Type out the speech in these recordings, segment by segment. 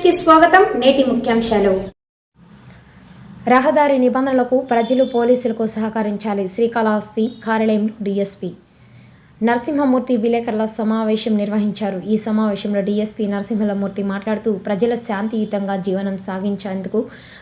కి స్వాగతం నేటి ముఖ్యాంశాలు. రహదారి నిబంధనలకు ప్రజలు పోలీసులకు సహకరించాలి. శ్రీకాళహస్తి కార్యాలయంలో డీఎస్పీ నరసింహమూర్తి విలేకరుల సమావేశం నిర్వహించారు. ఈ సమావేశంలో డీఎస్పీ నరసింహమూర్తి మాట్లాడుతూ ప్రజల శాంతియుతంగా జీవనం సాగించేందుకు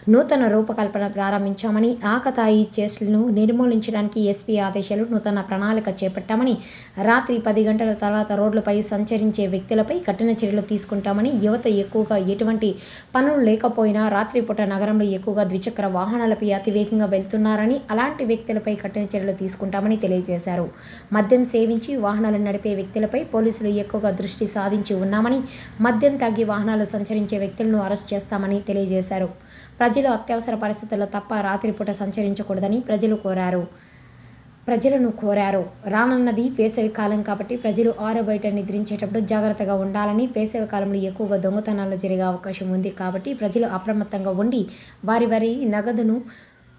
నూతన రూపకల్పన ప్రారంభించామని ఆకతాయి చేష్టలను నిర్మూలించడానికి ఎస్పీ ఆదేశాలు నూతన ప్రణాళిక చేపట్టామని రాత్రి పది గంటల తర్వాత రోడ్లపై సంచరించే వ్యక్తులపై కఠిన చర్యలు తీసుకుంటామని యువత ఎక్కువగా ఎటువంటి పనులు లేకపోయినా రాత్రిపూట నగరంలో ఎక్కువగా ద్విచక్ర వాహనాలపై అతివేగంగా వెళ్తున్నారని అలాంటి వ్యక్తులపై కఠిన చర్యలు తీసుకుంటామని తెలియజేశారు. మద్యం సేవించి వాహనాలు నడిపే వ్యక్తులపై పోలీసులు ఎక్కువగా దృష్టి సాధించి ఉన్నామని మద్యం తాగి వాహనాలు సంచరించే వ్యక్తులను అరెస్ట్ చేస్తామని తెలియజేశారు. ప్రజలు అత్యవసర పరిస్థితుల్లో తప్ప రాత్రిపూట సంచరించకూడదని ప్రజలు కోరారు. ప్రజలను కోరారు. రానున్నది వేసవి కాలం కాబట్టి ప్రజలు ఆరు బయట నిద్రించేటప్పుడు జాగ్రత్తగా ఉండాలని వేసవి కాలంలో ఎక్కువగా దొంగతనాలు జరిగే అవకాశం ఉంది కాబట్టి ప్రజలు అప్రమత్తంగా ఉండి వారి వారి నగదును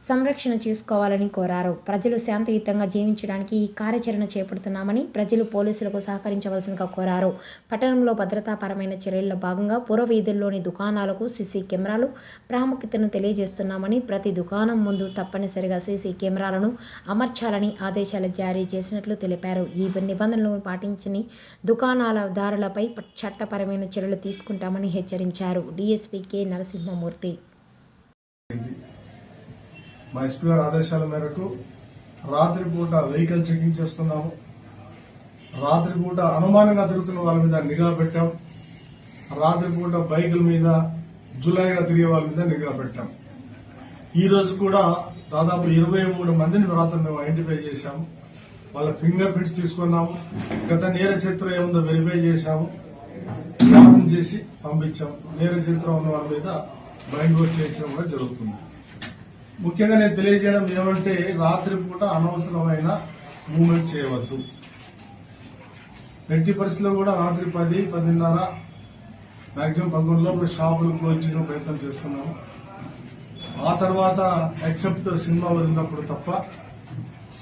సంరక్షణ చేసుకోవాలని కోరారు. ప్రజలు శాంతియుతంగా జీవించడానికి ఈ కార్యాచరణ చేపడుతున్నామని ప్రజలు పోలీసులకు సహకరించవలసిందిగా కోరారు. పట్టణంలో భద్రతాపరమైన చర్యల్లో భాగంగా పురవీధుల్లోని దుకాణాలకు సీసీ కెమెరాలు ప్రాముఖ్యతను తెలియజేస్తున్నామని ప్రతి దుకాణం ముందు తప్పనిసరిగా సీసీ కెమెరాలను అమర్చాలని ఆదేశాలు జారీ చేసినట్లు తెలిపారు. ఈ నిబంధనలను పాటించని దుకాణాలదారులపై చట్టపరమైన చర్యలు తీసుకుంటామని హెచ్చరించారు. DSP K. నరసింహమూర్తి. మా ఎస్పీ గారి ఆదేశాల మేరకు రాత్రిపూట వెహికల్ చెకింగ్ చేస్తున్నాము. రాత్రిపూట అనుమానంగా తిరుగుతున్న వాళ్ళ మీద నిఘా పెట్టాం. రాత్రిపూట బైకుల మీద జులైగా తిరిగే వాళ్ళ మీద నిఘా పెట్టాం. ఈ రోజు కూడా దాదాపు ఇరవై మూడు మందిని రాత్రి మేము ఐడెంటిఫై చేశాము వాళ్ళ ఫింగర్ ప్రింట్స్ తీసుకున్నాము. గత నేర చరిత్ర ఏముందో వెరిఫై చేశాము. వారం చేసి పంపించాం. నేర చరిత్ర ఉన్న వాళ్ళ మీద బైండ్ వర్క్ చేయించడం కూడా జరుగుతుంది. ముఖ్యంగా నేను తెలియజేయడం ఏమంటే రాత్రిపూట అనవసరమైన మూమెంట్ చేయవద్దు. ఎట్టి పరిస్థితిలో కూడా రాత్రి పది పదిన్నర మ్యాక్సిమం పదకొండు లోపల షాపులు క్లోజ్ చేయడం ప్రయత్నం చేస్తున్నాము. ఆ తర్వాత ఎక్సెప్ట్ సినిమా వదిలినప్పుడు తప్ప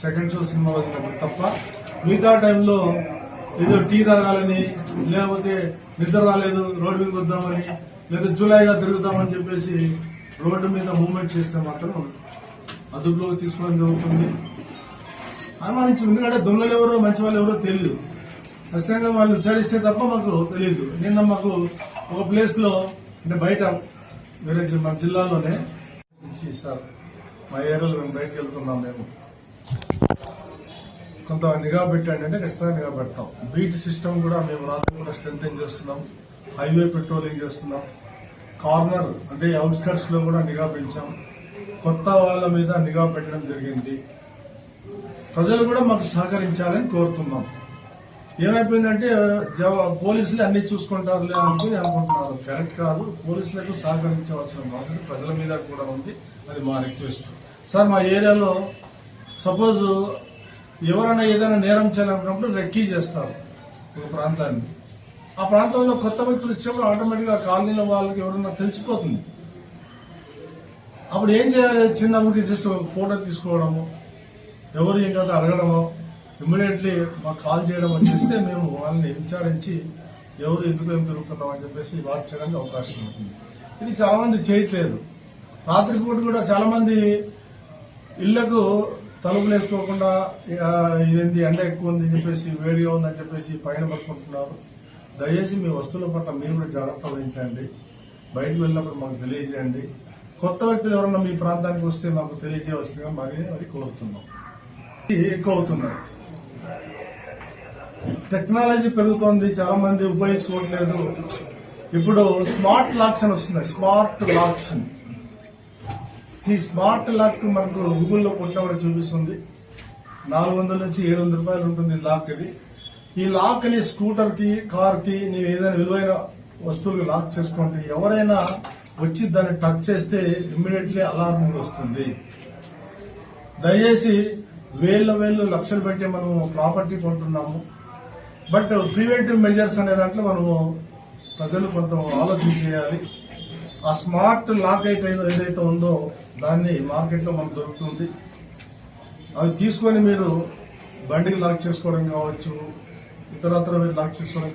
సెకండ్ షో సినిమా వదిలినప్పుడు తప్ప మిగతా టైంలో ఏదో టీ తాగాలని లేకపోతే నిద్ర రాలేదు రోడ్డు మీద వద్దామని లేదా జూలైగా తిరుగుదామని చెప్పేసి రోడ్డు మీద మూవ్మెంట్ చేస్తే మాత్రం అదుపులోకి తీసుకోవడం జరుగుతుంది. అనుమానించు ఎందుకంటే దొంగలు ఎవరో మంచి వాళ్ళు ఎవరో తెలియదు ఖచ్చితంగా వాళ్ళు విచారిస్తే తప్ప మాకు తెలియదు నిన్న మాకు ఒక ప్లేస్లో అంటే బయట వేరే మా మన జిల్లాలోనే ఇచ్చి సార్ మా ఏరియాలో మేము బయటకు వెళ్తున్నాం మేము. కొంత నిఘా పెట్టండి అంటే ఖచ్చితంగా నిఘా పెడతాం. బీట్ సిస్టమ్ కూడా మేము రాత్రి కూడా స్ట్రెంగ్ చేస్తున్నాం. హైవే పెట్రోలింగ్ చేస్తున్నాం. కార్నర్ అంటే అవుట్స్కట్స్లో కూడా నిఘా పెంచాం. కొత్త వాళ్ళ మీద నిఘా పెట్టడం జరిగింది. ప్రజలు కూడా మాకు సహకరించాలని కోరుతున్నాం. ఏమైపోయిందంటే జవ- పోలీసులు అన్ని చూసుకుంటారులే అనుకుని అనుకుంటున్నారు. కరెక్ట్ కాదు. పోలీసులకు సహకరించవలసిన బాధ్యత ప్రజల మీద కూడా ఉంది. అది మా రిక్వెస్ట్ సార్ మా ఏరియాలో సపోజ్ ఎవరైనా ఏదైనా నేరం చేయాలనుకున్నప్పుడు రెక్కీ చేస్తారు. ఒక ప్రాంతాన్ని. ఆ ప్రాంతంలో కొత్త వ్యక్తులు ఇచ్చినప్పుడు ఆటోమేటిక్గా కాలనీలో వాళ్ళకి ఎవరన్నా తెలిసిపోతుంది. అప్పుడు ఏం చేయాలి? చిన్న ఊరికి జస్ట్ ఫోటో తీసుకోవడము ఎవరు ఏం కదా అడగడము ఇమ్మీడియట్లీ మాకు కాల్ చేయడం వచ్చేస్తే మేము వాళ్ళని విచారించి ఎవరు ఎందుకు ఏం తిరుగుతున్నాం అని చెప్పేసి వాచ్ చేయడానికి అవకాశం ఉంటుంది. ఇది చాలా మంది చేయట్లేదు. రాత్రిపూట కూడా చాలా మంది ఇళ్ళకు తలుపులు వేసుకోకుండా ఇదేంటి ఎండ ఎక్కువ ఉంది చెప్పేసి వేడిగా ఉందని చెప్పేసి పైన పట్టుకుంటున్నారు దయచేసి మీ వస్తువుల పట్ల మీరు కూడా జాగ్రత్త వహించండి. బయటకు వెళ్ళినప్పుడు మాకు తెలియజేయండి. కొత్త వ్యక్తులు ఎవరన్నా మీ ప్రాంతానికి వస్తే మాకు తెలియజేయవలసిందిగా మరి మరి కోరుతున్నాం. ఇది ఎక్కువ అవుతున్నారు టెక్నాలజీ పెరుగుతోంది చాలా మంది ఉపయోగించుకోవట్లేదు. ఇప్పుడు స్మార్ట్ లాక్స్ అని వస్తున్నాయి. స్మార్ట్ లాక్స్ అని. ఈ స్మార్ట్ లాక్ మనకు గూగుల్లో కొట్టినప్పుడు చూపిస్తుంది. నాలుగు వందల నుంచి ఏడు వందల రూపాయలు ఉంటుంది లాక్ ఇది. ఈ లాక్ని స్కూటర్కి కార్కి నీవు ఏదైనా విలువైన వస్తువులు లాక్ చేసుకుంటే ఎవరైనా వచ్చి దాన్ని టచ్ చేస్తే ఇమ్మీడియట్లీ అలారం వస్తుంది. దయచేసి వేల వేలు లక్షలు పెట్టి మనము ప్రాపర్టీ కొంటున్నాము. బట్ ప్రివెంటివ్ మెజర్స్ అనే దాంట్లో మనము ప్రజలు కొంత ఆలోచన చేయాలి. ఆ స్మార్ట్ లాక్ అయితే ఏదైతే ఉందో దాన్ని మార్కెట్లో మనకు దొరుకుతుంది. అవి తీసుకొని మీరు బండికి లాక్ చేసుకోవడం కావచ్చు ఇతరత్ర మీరు లాక్ చేసుకోవడం